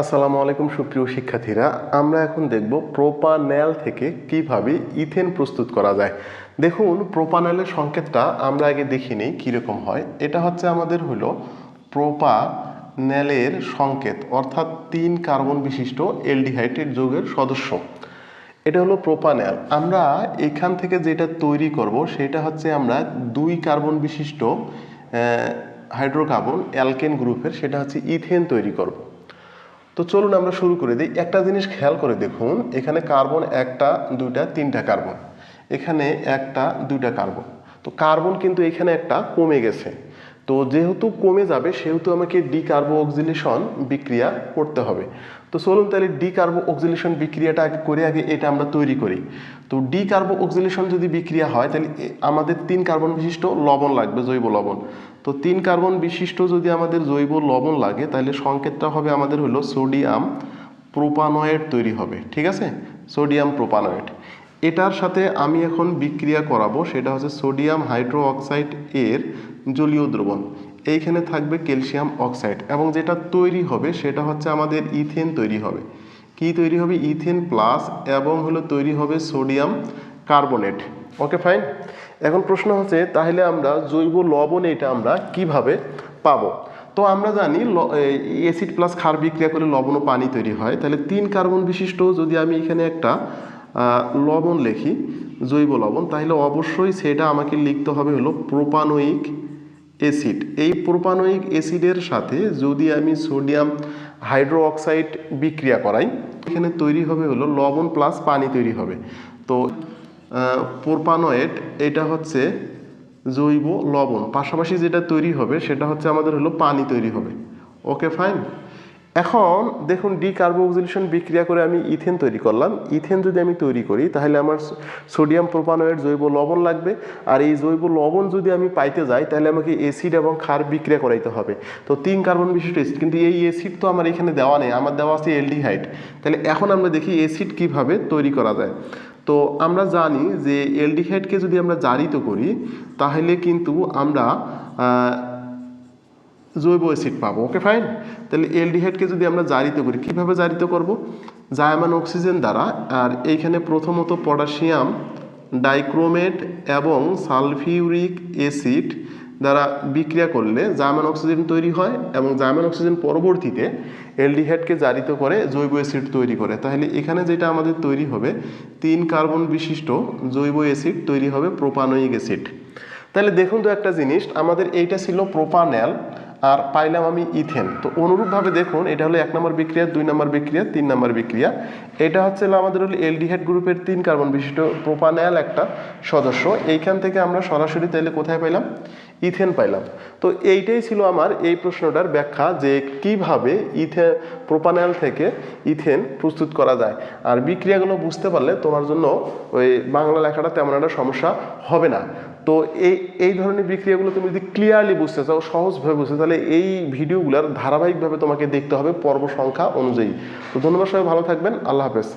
আসসালামু আলাইকুম, সুপ্রিয় শিক্ষার্থীরা। আমরা এখন দেখব প্রোপানেল থেকে কীভাবে ইথেন প্রস্তুত করা যায়। দেখুন প্রোপানেলের সংকেতটা আমরা আগে দেখি নিই কীরকম হয়। এটা হচ্ছে আমাদের হলো প্রোপানেলের সংকেত, অর্থাৎ তিন কার্বন বিশিষ্ট এলডিহাইডের যৌগের সদস্য। এটা হলো প্রোপানেল আমরা এখান থেকে যেটা তৈরি করব, সেটা হচ্ছে আমরা দুই কার্বন বিশিষ্ট হাইড্রোকার্বন অ্যালকেন গ্রুপের, সেটা হচ্ছে ইথেন তৈরি করব। তো চলুন আমরা শুরু করে দিই। একটা জিনিস খেয়াল করে দেখুন, এখানে কার্বন একটা, দুইটা, তিনটা কার্বন। এখানে একটা, দুইটা কার্বন। তো কার্বন কিন্তু এখানে একটা কমে গেছে। তো যেহেতু কমে যাবে, সেহেতু আমাকে ডি কার্বো অক্সিলেশন বিক্রিয়া করতে হবে। তো চলুন তাহলে ডি কার্বো অক্সিলেশন বিক্রিয়াটা আগে করে আগে এটা আমরা তৈরি করি। তো ডি কার্বো অক্সিলেশন যদি বিক্রিয়া হয়, তাহলে আমাদের তিন কার্বন বিশিষ্ট লবণ লাগবে, জৈব লবণ। তো তিন কার্বন বিশিষ্ট যদি আমাদের জৈব লবণ লাগে, তাহলে সংকেতটা হবে আমাদের হলো সোডিয়াম প্রোপানয়েড তৈরি হবে, ঠিক আছে? Sodium propanoate. এটার সাথে আমি এখন বিক্রিয়া করাবো, সেটা হচ্ছে সোডিয়াম হাইড্রো অক্সাইড এর জলীয় দ্রবণ। এইখানে থাকবে ক্যালসিয়াম অক্সাইড, এবং যেটা তৈরি হবে সেটা হচ্ছে আমাদের ইথেন তৈরি হবে। কি তৈরি হবে? ইথেন প্লাস, এবং হলো তৈরি হবে সোডিয়াম কার্বনেট। ওকে ফাইন এখন প্রশ্ন হচ্ছে, তাহলে আমরা জৈব লবণ এটা আমরা কীভাবে পাবো? তো আমরা জানি অ্যাসিড প্লাস ক্ষার বিক্রিয়া করে লবণ ও পানি তৈরি হয়। তাহলে তিন কার্বন বিশিষ্ট, যদি আমি এখানে একটা লবণ লিখি, জৈব লবণ, তাহলে অবশ্যই সেটা আমাকে লিখতে হবে হলো প্রোপানোয়িক অ্যাসিড এই প্রোপানোয়িক অ্যাসিডের সাথে যদি আমি সোডিয়াম হাইড্রো অক্সাইড বিক্রিয়া করাই, এখানে তৈরি হবে হলো লবণ প্লাস পানি তৈরি হবে। তো প্রোপানোয়েট এটা হচ্ছে জৈব লবণ। পাশাপাশি যেটা তৈরি হবে, সেটা হচ্ছে আমাদের হলো পানি তৈরি হবে। ওকে ফাইন এখন দেখুন ডি কার্বোক্সিলেশন বিক্রিয়া করে আমি ইথেন তৈরি করলাম। ইথেন যদি আমি তৈরি করি, তাহলে আমার সোডিয়াম প্রোপানোয়েট জৈব লবণ লাগবে। আর এই জৈব লবণ যদি আমি পাইতে যাই, তাহলে আমাকে অ্যাসিড এবং ক্ষার বিক্রিয়া করাইতে হবে। তো তিন কার্বন বিশিষ্ট অ্যাসিড, কিন্তু এই অ্যাসিড তো আমার এখানে দেওয়া নেই, আমার দেওয়া আছে এলডিহাইড তাহলে এখন আমরা দেখি অ্যাসিড কীভাবে তৈরি করা যায়। তো আমরা জানি যে এলডিহাইডকে যদি আমরা জারিত করি, তাহলে কিন্তু আমরা জৈব অ্যাসিড পাবো ওকে ফাইন তাহলে এলডিহাইডকে যদি আমরা জারিত করি, কীভাবে জারিত করব? জায়মান অক্সিজেন দ্বারা, আর এইখানে প্রথমত পটাশিয়াম, ডাইক্রোমেট এবং সালফিউরিক অ্যাসিড দ্বারা বিক্রিয়া করলে জার্মান অক্সিজেন তৈরি হয় এবং জার্মান অক্সিজেন পরবর্তীতে এলডিহাইডকে জারিত করে জৈব অ্যাসিড তৈরি করে। তাহলে এখানে যেটা আমাদের তৈরি হবে, তিন কার্বন বিশিষ্ট জৈব অ্যাসিড তৈরি হবে প্রোপানোয়িক অ্যাসিড। তাহলে দেখুন তো একটা জিনিস, আমাদের এইটা ছিল প্রোপানেল আর পাইলাম আমি ইথেন। তো অনুরূপভাবে দেখুন, এটা হলো এক নম্বর বিক্রিয়া, দুই নম্বর বিক্রিয়া, তিন নম্বর বিক্রিয়া। এটা হচ্ছে আমাদের হলো এলডিহাইড গ্রুপের তিন কার্বন বিশিষ্ট প্রোপানেল একটা সদস্য। এইখান থেকে আমরা সরাসরি তাইলে কোথায় পাইলাম? ইথেন পাইলাম। তো এইটাই ছিল আমার এই প্রশ্নটার ব্যাখ্যা যে কীভাবে ইথে প্রোপানেল থেকে ইথেন প্রস্তুত করা যায়। আর বিক্রিয়াগুলো বুঝতে পারলে তোমার জন্য ওই বাংলা লেখাটা তেমন একটা সমস্যা হবে না। তো এই এই ধরনের বিক্রিয়াগুলো তুমি যদি ক্লিয়ারলি বুঝতে চাও, সহজভাবে বুঝতে তাহলে এই ভিডিওগুলোর ধারাবাহিকভাবে তোমাকে দেখতে হবে পর্ব সংখ্যা অনুযায়ী। তো ধন্যবাদ সবাই, ভালো থাকবেন, আল্লাহ হাফেজ।